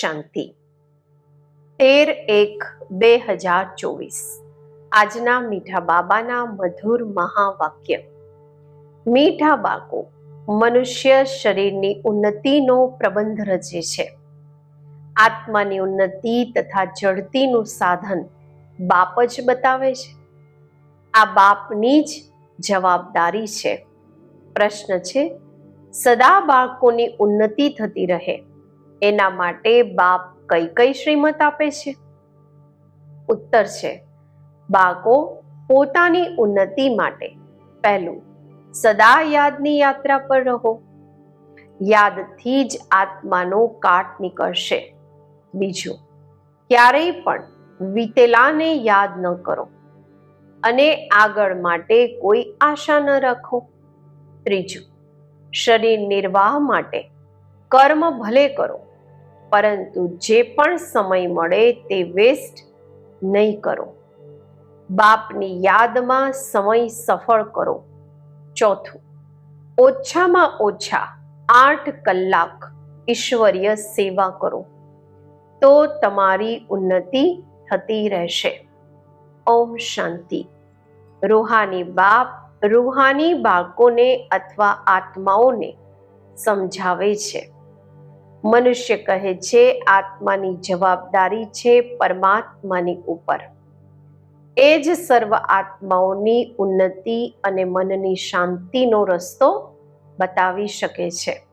શાંતિ. તેર એક બે હજાર ચોવીસ. આજના મીઠા બાબાના મધુર મહાવાક્ય. મીઠા બાળકો, મનુષ્ય શરીરની ઉન્નતિનો પ્રબંધ રચે છે. આત્માની ઉન્નતિ તથા જડતીનું સાધન બાપ જ બતાવે છે. આ બાપની જ જવાબદારી છે. પ્રશ્ન છે, સદા બાળકોની ઉન્નતિ થતી રહે એના માટે બાપ કઈ કઈ શ્રીમત આપે છે? ઉત્તર છે, બાળકો, પોતાની ઉન્નતિ માટે પહેલું સદા યાદની યાત્રા પર રહો. યાદથી જ આત્માનો કાટ નીકળશે. બીજું, ક્યારેય પણ વીતેલાને યાદ ન કરો અને આગળ માટે કોઈ આશા ન રાખો. ત્રીજું, શરીર નિર્વાહ માટે કર્મ ભલે કરો પરંતુ જે પણ સમય મળે તે વેસ્ટ નહીં કરો. બાપની યાદમાં સમય સફળ કરો. ચોથું, ઓછામાં ઓછા આઠ કલાક ઈશ્વરીય સેવા કરો. તો તમારી ઉન્નતિ થતી રહેશે. ઓમ શાંતિ. રૂહાની બાપ રૂહાની બાળકોને અથવા આત્માઓને સમજાવે છે. મનુષ્ય કહે છે, આત્માની જવાબદારી છે પરમાત્માની ઉપર. એ જ સર્વ આત્માઓની ઉન્નતિ અને મનની શાંતિનો રસ્તો બતાવી શકે છે.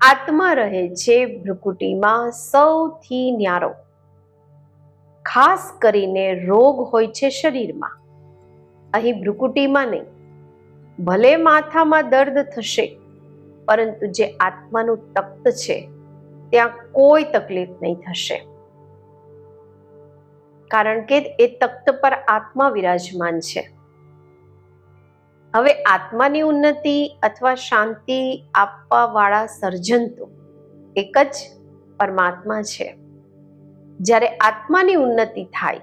આત્મા રહે છે ભ્રુકુટીમાં સૌથી ન્યારો. ખાસ કરીને રોગ હોય છે શરીરમાં. અહીં ભ્રુકુટીમાં નહીં. ભલે માથામાં દર્દ થશે પરંતુ જે આત્માનું તખ્ત છે, ત્યાં કોઈ તકલીફ નહીં થશે. કારણ કે એ તખ્ત પર આત્મા વિરાજમાન છે. હવે આત્માની ઉન્નતિ અથવા શાંતિ આપવા વાળા સર્જન તો એક જ પરમાત્મા છે. જ્યારે આત્માની ઉન્નતિ થાય,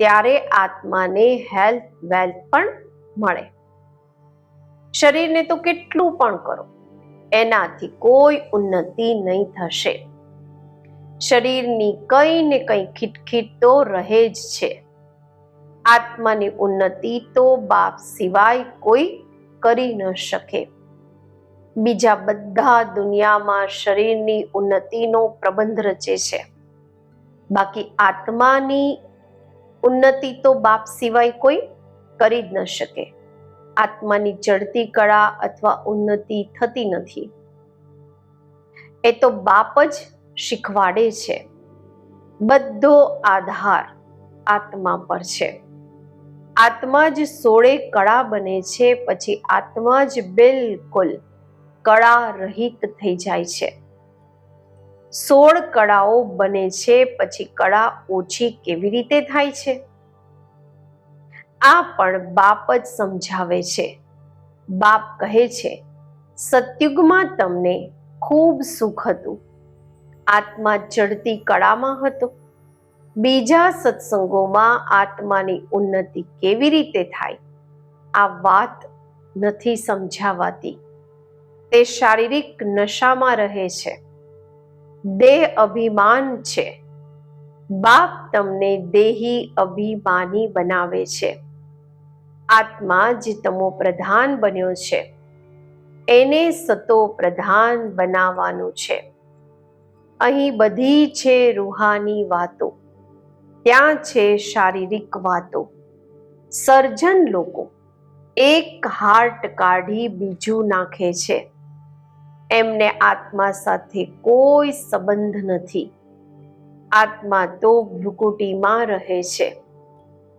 ત્યારે આત્માને હેલ્થ વેલ્થ પણ મળે. શરીરને તો કેટલું પણ કરો એનાથી કોઈ ઉન્નતિ નહીં થશે. શરીરની કઈ ને કઈ ખીટખીટ તો રહે જ છે. આત્માની ઉન્નતિ તો બાપ સિવાય કોઈ કરી ન શકે. બીજા બધા દુનિયામાં શરીરની ઉન્નતિનો પ્રબંધ રચે છે. બાકી આત્માની ઉન્નતિ તો બાપ સિવાય કોઈ કરી જ ન શકે. આત્માની ચડતી કળા અથવા ઉન્નતિ થતી નથી. એ તો બાપ જ શીખવાડે છે. બધો આધાર આત્મા પર છે. આત્મા જ સોળે કળા બને છે, પછી આત્મા જ બિલકુલ કળા રહિત થઈ જાય છે. સોળ કળાઓ બને છે, પછી કળા ઓછી કેવી રીતે થાય છે? આ પણ બાપ જ સમજાવે છે. બાપ કહે છે, સતયુગમાં તમને ખૂબ સુખ હતું. આત્મા ચડતી કળામાં હતો. બીજા સત્સંગોમાં આત્માની ઉન્નતિ કેવી રીતે થાય? આ વાત નથી સમજાવાતી. તે શારીરિક નશામાં રહે છે. દેહ અભિમાન છે. બાપ તમને દેહી અભિમાની બનાવે છે. આત્મા જે તમો પ્રધાન બન્યો છે, એને સતો પ્રધાન બનાવવાનું છે. અહીં બધી છે રૂહાની વાતો, ત્યાં છે શારીરિક વાતો. સર્જન લોકો એક હાર્ટ કાઢી બીજું નાખે છે. એમને આત્મા સાથે કોઈ સંબંધ નથી. આત્મા તો ભ્રુકુટીમાં રહે છે.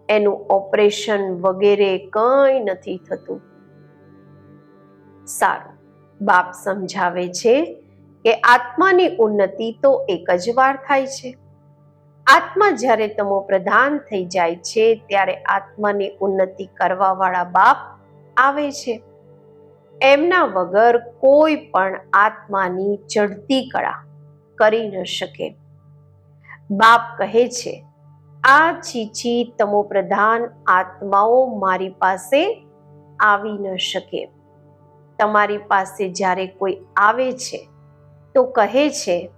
એનું ઓપરેશન વગેરે કંઈ નથી થતું. સારું, બાપ સમજાવે છે કે આત્માની ઉન્નતિ તો એક જ વાર થાય છે. આત્મા જ્યારે તમો પ્રધાન થઈ જાય છે, ત્યારે આત્માની ઉન્નતિ કરવાવાળા બાપ આવે છે. એમના વગર કોઈ પણ આત્માની ચડતી કળા કરી ન શકે. બાપ કહે છે આ છીછી તમો પ્રધાન આત્માઓ મારી પાસે આવી ન શકે. તમારી પાસે જ્યારે કોઈ આવે છે, તો કહે છે,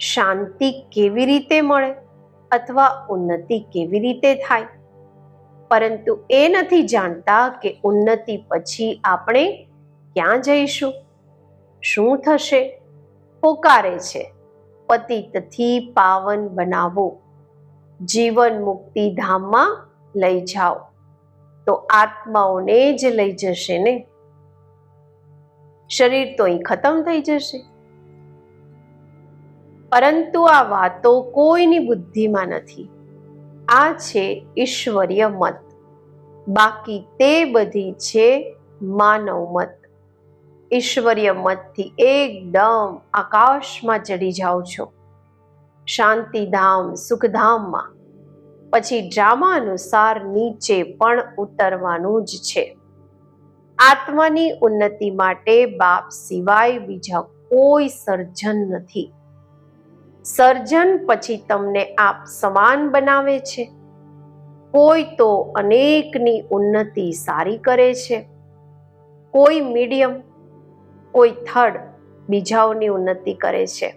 શાંતિ કેવી રીતે મળે અથવા ઉન્નતિ કેવી રીતે થાય? પરંતુ એ નથી જાણતા કે ઉન્નતિ પછી આપણે ક્યાં જઈશું, શું થશે, પોકારે છે. પતિતથી પાવન બનાવો. જીવન મુક્તિ ધામમાં લઈ જાઓ. તો આત્માઓને જ લઈ જશે ને? શરીર તો અહીં ખતમ થઈ જશે. પરંતુ આ વાતો કોઈની બુદ્ધિમાં નથી. આ છે ઈશ્વરીય મત. બાકી તે બધી છે માનવ મત. ઈશ્વરીય મતથી એકદમ આકાશમાં ચડી જાઓ છો. શાંતિધામ, સુખધામમાં. પછી ડ્રામા અનુસાર નીચે પણ ઉતરવાનું જ છે. આત્માની ઉન્નતિ માટે બાપ સિવાય બીજા કોઈ સર્જન નથી. સર્જન પછી તમને આપ સમાન બનાવે છે. કોઈ તો અનેકની ઉન્નતિ સારી કરે છે. કોઈ મીડિયમ, કોઈ થર્ડ બીજાઓની ઉન્નતિ કરે છે.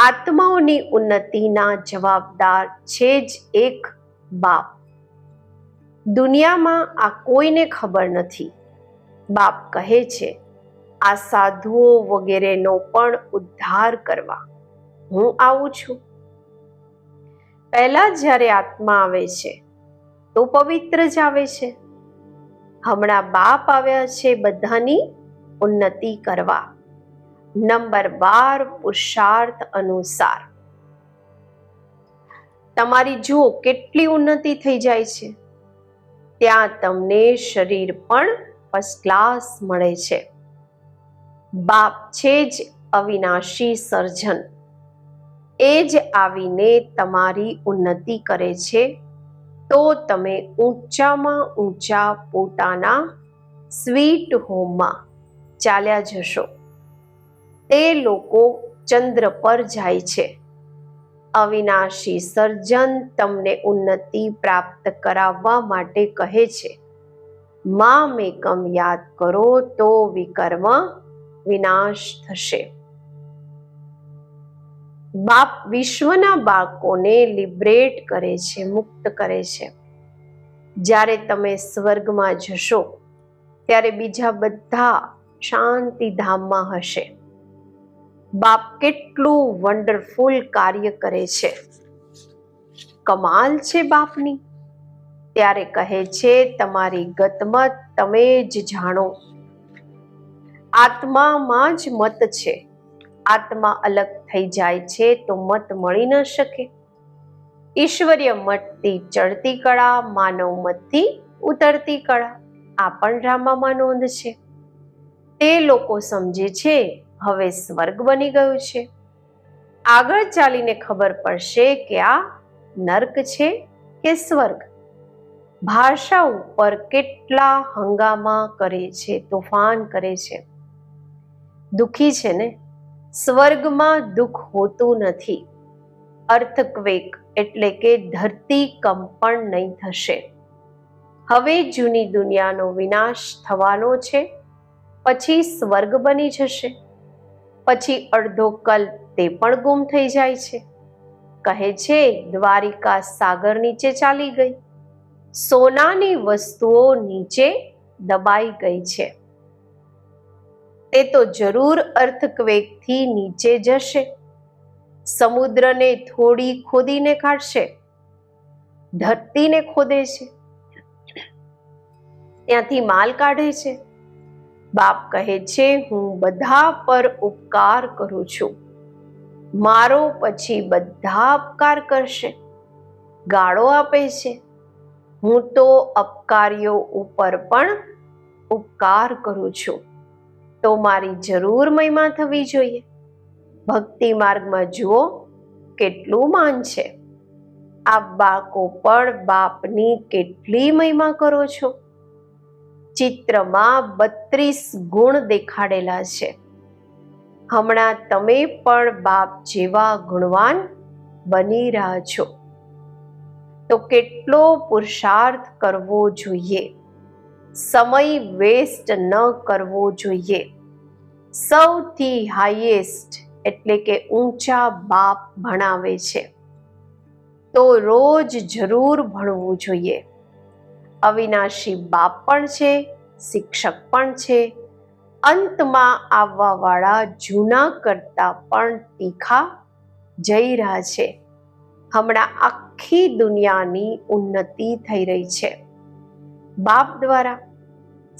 આત્માઓની ઉન્નતિના જવાબદાર છે જ એક બાપ. દુનિયામાં આ કોઈને ખબર નથી. બાપ કહે છે, આ સાધુઓ વગેરેનો પણ ઉદ્ધાર કરવા. હું આવું છું. પહેલા જ્યારે આત્મા આવે છે, તો પવિત્ર જ આવે છે. હમણાં બાપ આવ્યા છે બધાની ઉન્નતિ કરવા. નંબર બાર પુરુષાર્થ અનુસાર. તમારી જુઓ કેટલી ઉન્નતિ થઈ જાય છે. ત્યાં તમને શરીર પણ ફર્સ્ટ ક્લાસ મળે છે. બાપ છે જ અવિનાશી સર્જન. એ જ આવીને તમારી ઉન્નતિ કરે છે. તો તમે ઊંચામાં ઊંચા પોતાના સ્વીટ હોમમાં ચાલ્યા જશો. તે લોકો ચંદ્ર પર જાય છે. અવિનાશી સર્જન તમને ઉન્નતિ પ્રાપ્ત કરાવવા માટે કહે છે. માં મેકમ યાદ કરો તો વિકર્મ વિનાશ થશે. બાપ વિશ્વના બાળકોને લિબરેટ કરે છે, મુક્ત કરે છે. જ્યારે તમે સ્વર્ગમાં જશો, ત્યારે બીજા બધા શાંતિધામમાં હશે. બાપ કેટલું વન્ડરફુલ કાર્ય કરે છે. કમાલ છે બાપની. ત્યારે કહે છે, તમારી ગતમત તમે જ જાણો. આત્મામાં જ મત છે. આત્મા અલગ થઈ જાય છે તો મત મળી ન શકે. ઈશ્વરીય મતથી ચડતી કળા, માનવ મતથી ઉતરતી કળા. આ પણ ડ્રામામાં નોંધ છે. તે લોકો સમજે છે હવે સ્વર્ગ બની ગયું છે. આગળ ચાલીને ખબર પડશે કે આ નર્ક છે કે સ્વર્ગ? ભાષા ઉપર કેટલા હંગામા કરે છે, તોફાન કરે છે. દુખી છે ને? સ્વર્ગમાં દુઃખ હોતું નથી. અર્થક્વેક એટલે કે ધરતી કંપણ નહીં થશે. હવે જૂની દુનિયાનો વિનાશ થવાનો છે, પછી સ્વર્ગ બની જશે. પછી અડધો કલ્પ તે પણ ગુમ થઈ જાય છે. કહે છે, દ્વારિકા સાગર નીચે ચાલી ગઈ. સોનાની વસ્તુઓ નીચે દબાઈ ગઈ છે. તે તો જરૂર અર્થક્વેકથી નીચે જશે. સમુદ્રને થોડી ખોદીને કાઢશે. ધરતીને ખોદે છે. ત્યાંથી માલ કાઢે છે. બાપ કહે છે, હું બધા પર ઉપકાર કરું છું. મારો પછી બધા અપકાર કરશે. ગાળો આપે છે. હું તો અપકારીઓ ઉપર પણ ઉપકાર કરું છું. તો મારી જરૂર મહિમા થવી જોઈએ. ભક્તિ માર્ગમાં જુઓ, કેટલું માન છે. આ બાળકો પણ બાપની કેટલી મહિમા કરો છો? ચિત્રમાં બત્રીસ ગુણ દેખાડેલા છે. હમણાં તમે પણ બાપ જેવા ગુણવાન બની રહ્યા છો. તો કેટલો પુરુષાર્થ કરવો જોઈએ? સમય વેસ્ટ ન કરવો જોઈએ. સૌથી હાઈએસ્ટ એટલે કે ઊંચા બાપ ભણાવે છે. તો રોજ જરૂર ભણવું જોઈએ. અવિનાશી બાપ પણ છે, શિક્ષક પણ છે. અંતમાં આવવાવાળા જૂના કરતા પણ તીખા જઈ રહ્યા છે. હમણાં આખી દુનિયાની ઉન્નતિ થઈ રહી છે. બાપ દ્વારા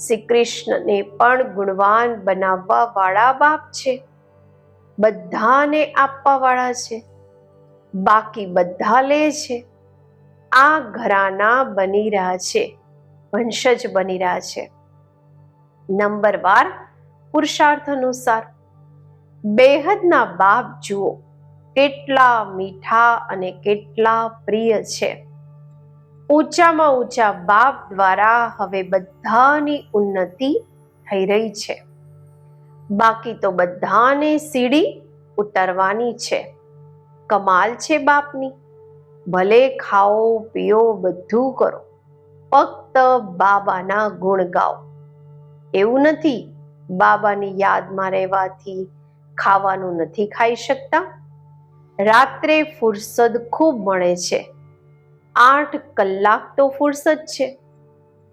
શ્રી કૃષ્ણને પણ ગુણવાન બનાવવા વાળા બાપ છે. બધાને આપવા વાળા છે. બાકી બધા લે છે. આ ઘરાના બની રહ્યા છે, વંશજ બની રહ્યા છે. નંબર બાર, પુરુષાર્થ અનુસાર. બેહદના બાપ જુઓ, કેટલા મીઠા અને કેટલા પ્રિય છે. ઊંચામાં ઊંચા બાપ દ્વારા હવે બધાની ઉન્નતિ થઈ રહી છે. બાકી તો બધાને સીડી ઉતરવાની છે. કમાલ છે બાપની. ભલે ખાઓ, પીઓ, બધું કરો. ફક્ત બાબાના ગુણ ગાઓ. એવું નથી, બાબાની યાદમાં રહેવાથી ખાવાનું નથી ખાઈ શકતા. રાત્રે ફુરસદ ખૂબ મળે છે. આઠ કલાક તો ફુરસદ છે.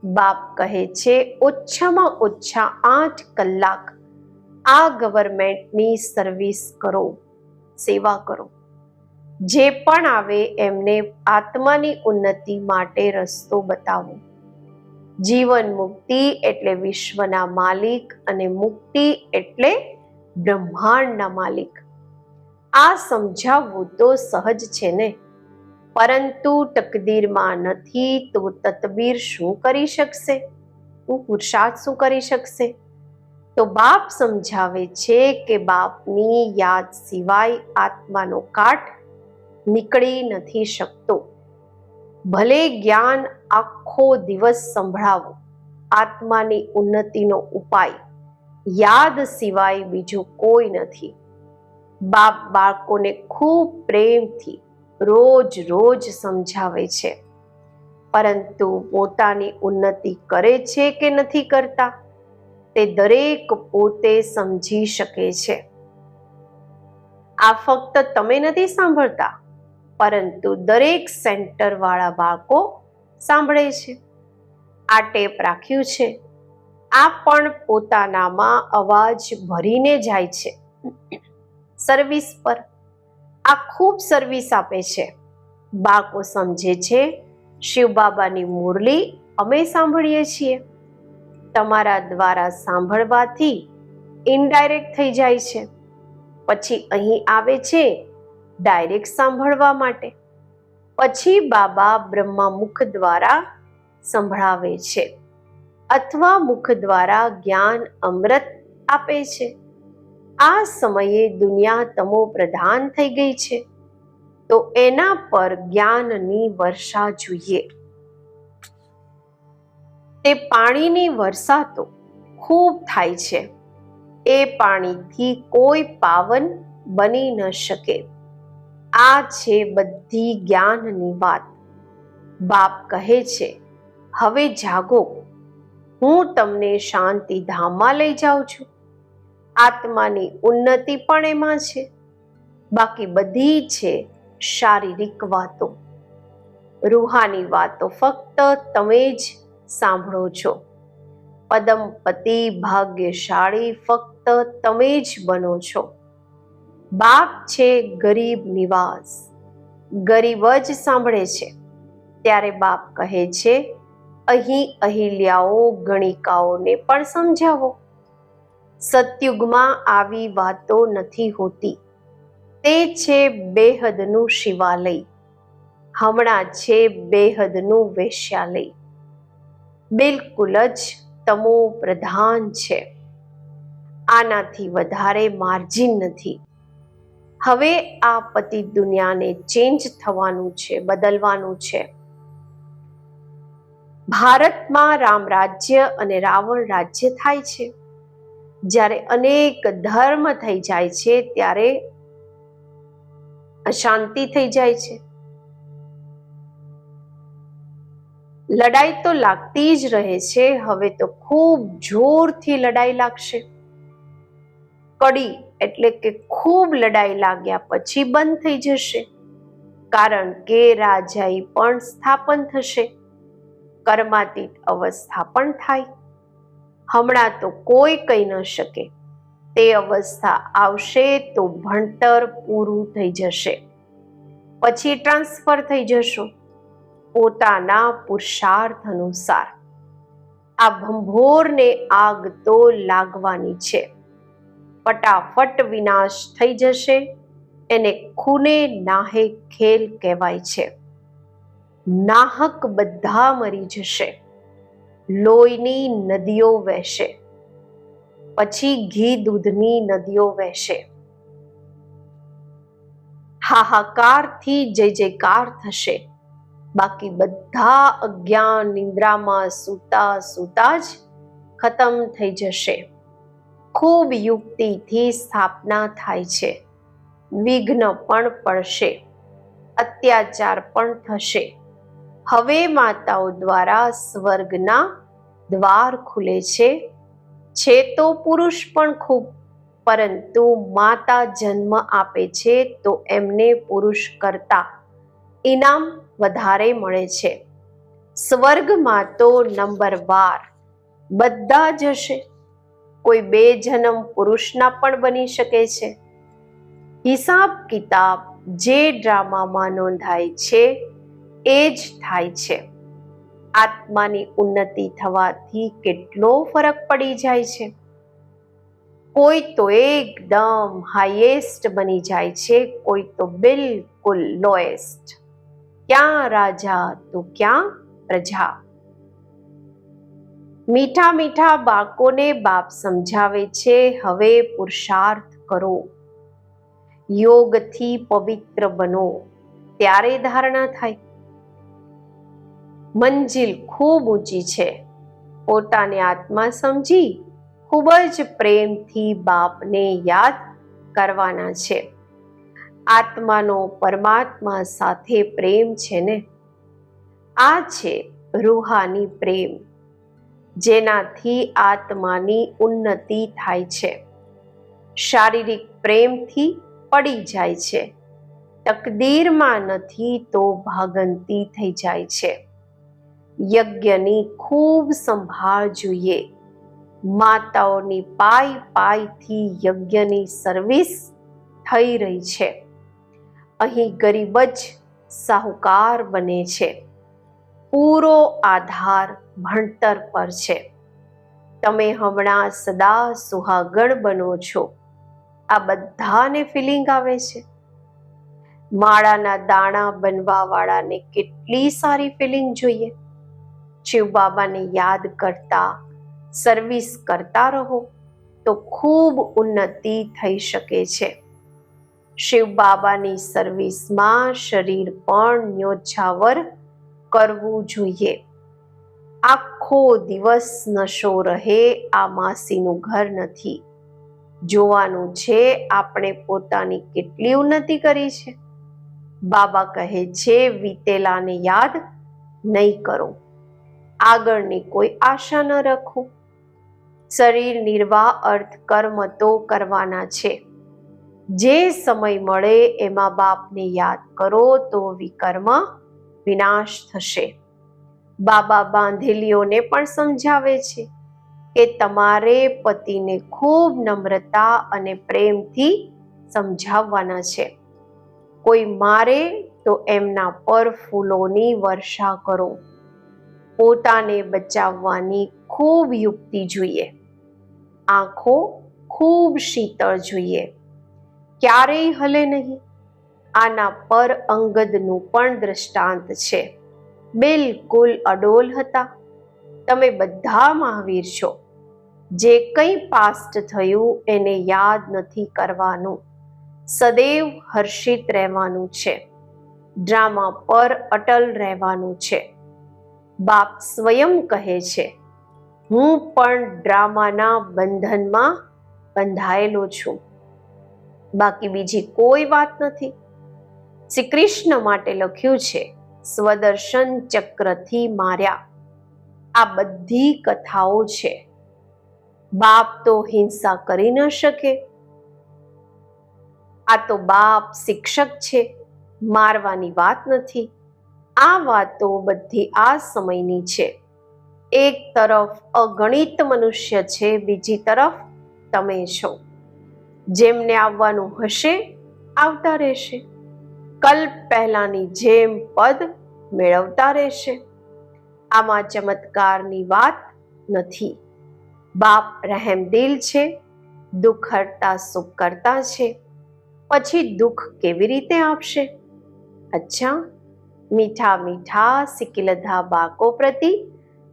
બાપ કહે છે, ઓછામાં ઓછા આઠ કલાક આ ગવર્મેન્ટની સર્વિસ કરો, સેવા કરો. જે પણ આવે એમને આત્માની ઉન્નતિ માટે રસ્તો બતાવો. જીવન મુક્તિ એટલે વિશ્વના માલિક અને મુક્તિ એટલે બ્રહ્માંડના માલિક. આ સમજાવવું તો સહજ છે ને? પરંતુ તકદીરમાં નથી તો તતબીર શું કરી શકશે? હું પુરુષાર્થ શું કરી શકશે? તો બાપ સમજાવે છે કે બાપની યાદ સિવાય આત્માનો કાટ નીકળી નથી શકતો. ભલે જ્ઞાન આખો દિવસ સંભળાવો, આત્માની ઉન્નતિનો ઉપાય, યાદ સિવાય બીજું કોઈ નથી. બાપ બાળકોને ખૂબ પ્રેમથી રોજ રોજ સમજાવે છે. પરંતુ પોતાની ઉન્નતિ કરે છે કે નથી કરતા? તે દરેક પોતે સમજી શકે છે. આ ફક્ત તમે નથી સાંભળતા? પરંતુ દરેક સેન્ટરવાળા બાળકો સાંભળે છે. આ ટેપ રાખ્યું છે. આ પણ પોતાનામાં અવાજ ભરીને જાય છે. સર્વિસ પર. આ ખૂબ સર્વિસ આપે છે. બાળકો સમજે છે શિવ બાબાની મુરલી અમે સાંભળીએ છીએ. તમારા દ્વારા સાંભળવાથી ઇનડાયરેક્ટ થઈ જાય છે. પછી અહીં આવે છે ડાયરેક્ટ સાંભળવા માટે. પછી બાબા બ્રહ્મા મુખ દ્વારા સંભળાવે છે અથવા મુખ દ્વારા જ્ઞાન અમૃત આપે છે. આ સમયે દુનિયા તમો પ્રધાન થઈ ગઈ છે. તો એના પર જ્ઞાનની વર્ષા જોઈએ. તે પાણીની વર્ષા તો ખૂબ થાય છે. એ પાણીથી કોઈ પાવન બની ન શકે. આ છે બધી જ્ઞાનની વાત. બાપ કહે છે, હવે જાગો. હું તમને શાંતિ ધામમાં લઈ જાઉં છું. આત્માની ઉન્નતિ પણ એમાં છે. બાકી બધી છે શારીરિક વાતો. રૂહાની વાતો ફક્ત તમે જ સાંભળો છો. પદમપતિ ભાગ્યશાળી ફક્ત તમે જ બનો છો. બાપ છે ગરીબ નિવાસ. ગરીબ જ સાંભળે છે. ત્યારે બાપ કહે છે, અહીં અહિલ્યાઓ ગણિકાઓને પણ સમજાવો. સતયુગમાં આવી વાતો નથી હોતી. તે છે બેહદનું શિવાલય. હમણાં છે બેહદનું વેશ્યાલય. બિલકુલ જ તમો પ્રધાન છે. આનાથી વધારે માર્જિન નથી. હવે આ પતિ દુનિયાને ચેન્જ થવાનું છે, બદલવાનું છે. ભારતમાં રામ રાજ્ય અને રાવણ રાજ્ય થાય છે. જ્યારે અનેક ધર્મ થઈ જાય છે, ત્યારે અશાંતિ થઈ જાય છે. લડાઈ તો લાગતી જ રહે છે, હવે તો ખૂબ જોરથી લડાઈ લાગશે. કડી એટલે કે ખૂબ લડાઈ લાગ્યા પછી બંધ થઈ જશે. કારણ કે રાજાઈ પણ સ્થાપન થશે. કર્માતીત અવસ્થા પણ થાય. હમણાં તો કોઈ કહી ન શકે. તે અવસ્થા આવશે તો ભણતર પૂરું થઈ જશે. પછી ટ્રાન્સફર થઈ જશો. પોતાના પુરુષાર્થ અનુસાર. આ ભંભોરને આગ તો લાગવાની છે. ફટાફટ વિનાશ થઈ જશે. એને ખૂને નાહે ખેલ કહેવાય છે. નાહક બધા મરી જશે. લોહીની નદીઓ વહેશે. પછી ઘી દૂધની નદીઓ વહેશે. હાહાકારથી જય જયકાર થશે. બાકી બધા અજ્ઞાન નિંદ્રામાં સૂતા સૂતા જ ખતમ થઈ જશે. ખૂબ યુક્તિથી સ્થાપના થાય છે. વિઘ્ન પણ પડશે. અત્યાચાર પણ થશે. હવે માતાઓ દ્વારા સ્વર્ગના દ્વાર ખુલે છે. છે તો પુરુષ પણ ખૂબ, પરંતુ માતા જન્મ આપે છે તો એમને પુરુષ કરતા ઇનામ વધારે મળે છે. સ્વર્ગમાં તો નંબર વાર બધા જ હશે કોઈ બે જન્મ પુરુષના પણ બની શકે છે. હિસાબ કિતાબ જે ડ્રામામાં નોંધાય છે, એ જ થાય છે. આત્માની ઉન્નતિ થવાથી કેટલો ફરક પડી જાય છે. કોઈ તો એકદમ હાઈએસ્ટ બની જાય છે, કોઈ તો બિલકુલ લોએસ્ટ ક્યાં રાજા તો ક્યાં પ્રજા? મીઠા મીઠા બાળકોને બાપ સમજાવે છે, હવે પુરુષાર્થ કરો. યોગથી પવિત્ર બનો. ત્યારે ધારણા થાય. મંજિલ ખૂબ ઊંચી છે. પોતાને આત્મા સમજી ખૂબ જ પ્રેમથી બાપને યાદ કરવાના છે. આત્માનો પરમાત્મા સાથે પ્રેમ છે ને? આ છે રૂહાની પ્રેમ. જેનાથી આત્માની ઉન્નતિ થાય છે. શારીરિક પ્રેમથી પડી જાય છે. તકદીરમાં નથી તો ભાગંતી થઈ જાય છે. યજ્ઞની ખૂબ સંભાળ જોઈએ. માતાઓની પાય પાયથી યજ્ઞની સર્વિસ થઈ રહી છે. અહીં ગરીબ જ સાહુકાર બને છે. પૂરો આધાર ભણતર પર છે. તમે હમણાં સદા સુહાગણ બનો છો. આ બધાને ફિલિંગ આવે છે. માળાના દાણા બનવા વાળાને કેટલી સારી ફિલિંગ જોઈએ. શિવ બાબાને યાદ કરતા સર્વિસ કરતા રહો, તો ખૂબ ઉન્નતિ થઈ શકે છે. શિવ બાબાની સર્વિસમાં શરીર પણ ન્યોછાવર કરવું જોઈએ. આખો દિવસ નશો રહે, આ માસીનું ઘર નથી. જોવાનું છે આપણે પોતાની કેટલી ઉન્નતિ કરી છે. બાબા કહે છે, વીતેલાને યાદ નહીં કરો. આગળની કોઈ આશા ન રાખો. શરીર નિર્વાહ અર્થ કર્મ તો કરવાના છે. જે સમય મળે એમાં બાપને યાદ કરો તો વિકર્મ વિનાશ થશે. બાબા બાંધેલીઓને પણ સમજાવે છે કે તમારે પતિને ખૂબ નમ્રતા અને પ્રેમથી સમજાવવાના છે. કોઈ મારે તો એમના પર ફૂલોની વર્ષા કરો. પોતાને બચાવવાની ખૂબ યુક્તિ જોઈએ. આંખો ખૂબ શીતળ જોઈએ. ક્યારેય હલે નહીં. આના પર અંગદનું પણ દ્રષ્ટાંત છે. બિલકુલ અડોલ હતા. તમે બધા મહાવીર છો. જે કંઈ પાસ્ટ થયું એને યાદ નથી કરવાનું. સદૈવ હર્ષિત રહેવાનું છે. ડ્રામા પર અટલ રહેવાનું છે. બાપ સ્વયં કહે છે, હું પણ ડ્રામાના બંધનમાં બંધાયેલો છું. બાકી બીજી કોઈ વાત નથી. શ્રી કૃષ્ણ માટે લખ્યું છે, સ્વદર્શન ચક્રથી માર્યા. આ બધી કથાઓ છે. બાપ તો હિંસા કરી ન શકે. આ તો બાપ શિક્ષક છે, મારવાની વાત નથી. આ વાતો બધી આ સમયની છે. એક તરફ અગણિત મનુષ્ય છે, બીજી તરફ તમે છો. જેમને આવવાનું હશે, આવતા રહેશે. કલ્પ પહેલાની જેમ પદ મેળવતા રહેશે. આમાં ચમત્કારની વાત નથી. બાપ રહેમદિલ છે દુઃખ હરતા સુખ કરતા છે, પછી દુઃખ કેવી રીતે આપશે? અચ્છા, મીઠા મીઠા સિકિલધા બાકો પ્રતિ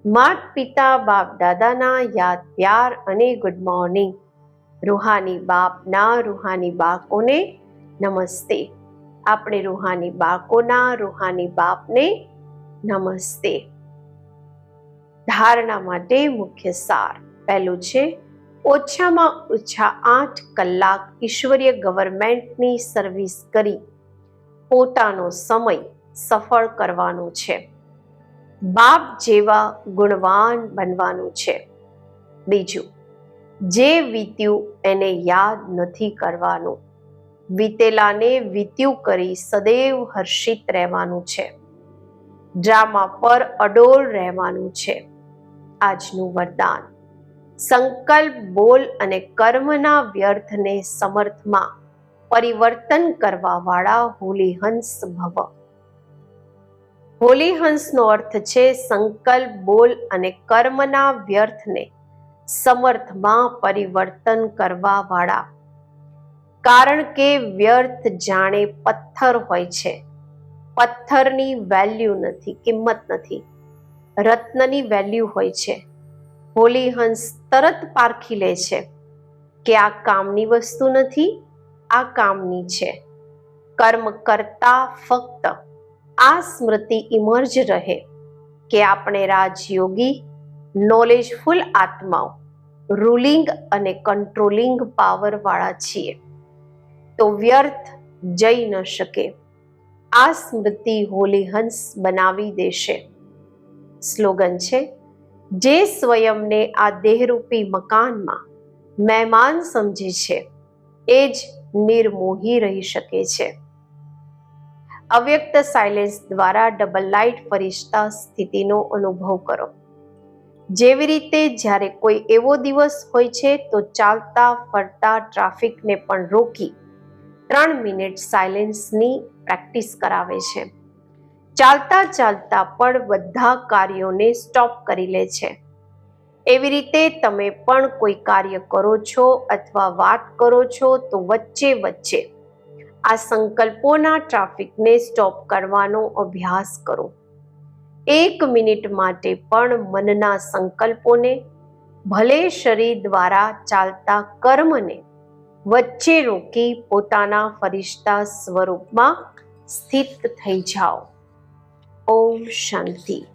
માત પિતા, બાપ દાદાના યાદ પ્યાર અને ગુડ મોર્નિંગ રૂહાની બાપના રૂહાની બાકોને નમસ્તે. આપણે રૂહાની બાકોના રૂહાની બાપને નમસ્તે. ધારણા માટે મુખ્ય સાર પહેલું છે, ઓછામાં ઓછા આઠ કલાક ઈશ્વરીય ગવર્મેન્ટની સર્વિસ કરી પોતાનો સમય સફળ કરવાનો છે. બાપ જેવા ગુણવાન બનવાનું છે. બીજું, જે વીત્યું એને યાદ નથી કરવાનું. વીતેલાને વીત્યું કરી સદૈવ હર્ષિત રહેવાનું છે. ડ્રામા પર અડોળ રહેવાનું છે. આજનું વરદાન. સંકલ્પ, બોલ અને કર્મના વ્યર્થને સમર્થમાં પરિવર્તન કરવાવાળા હોલીહંસ ભવ. હોલીહંસનો અર્થ છે સંકલ્પ, બોલ અને કર્મના વ્યર્થને સમર્થમાં પરિવર્તન કરવા વાળા કારણ કે વ્યર્થ જાણે પથ્થર હોય છે. પથ્થરની વેલ્યુ નથી, કિંમત નથી. રત્નની વેલ્યુ હોય છે. હોલી હંસ તરત પારખી લે છે કે આ કામની વસ્તુ નથી, આ કામની છે. કર્મ કરતા ફક્ત આ સ્મૃતિ ઇમર્જ રહે કે આપણે રાજયોગી નોલેજફુલ આત્માઓ રૂલિંગ અને કંટ્રોલિંગ પાવરવાળા છીએ. તો વ્યર્થ જઈ ન શકે. આ સ્મૃતિ હોલી હંસ બનાવી દેશે. સ્લોગન છે, જે સ્વયંને આ દેહરૂપી મકાનમાં મહેમાન સમજે છે, એ જ નિર્મોહી રહી શકે છે. અવ્યક્ત સાયલેન્સ દ્વારા ડબલ લાઇટ ફરિશ્તા સ્થિતિનો અનુભવ કરો. જેવી રીતે જ્યારે કોઈ એવો દિવસ હોય છે, તો ચાલતા ફરતા ટ્રાફિકને પણ રોકી ત્રણ મિનિટ સાયલેન્સની પ્રેક્ટિસ કરાવે છે. ચાલતા ચાલતા પણ બધા કાર્યોને સ્ટોપ કરી લે છે. એવી રીતે તમે પણ કોઈ કાર્ય કરો છો અથવા વાત કરો છો તો વચ્ચે વચ્ચે આ સંકલ્પોના ટ્રાફિકને સ્ટોપ કરવાનો અભ્યાસ કરો. એક મિનિટ માટે પણ મનના સંકલ્પોને ભલે શરીર દ્વારા ચાલતા કર્મને વચ્ચે રોકી પોતાના ફરિશ્તા સ્વરૂપમાં સ્થિત થઈ જાઓ. ઓમ શાંતિ.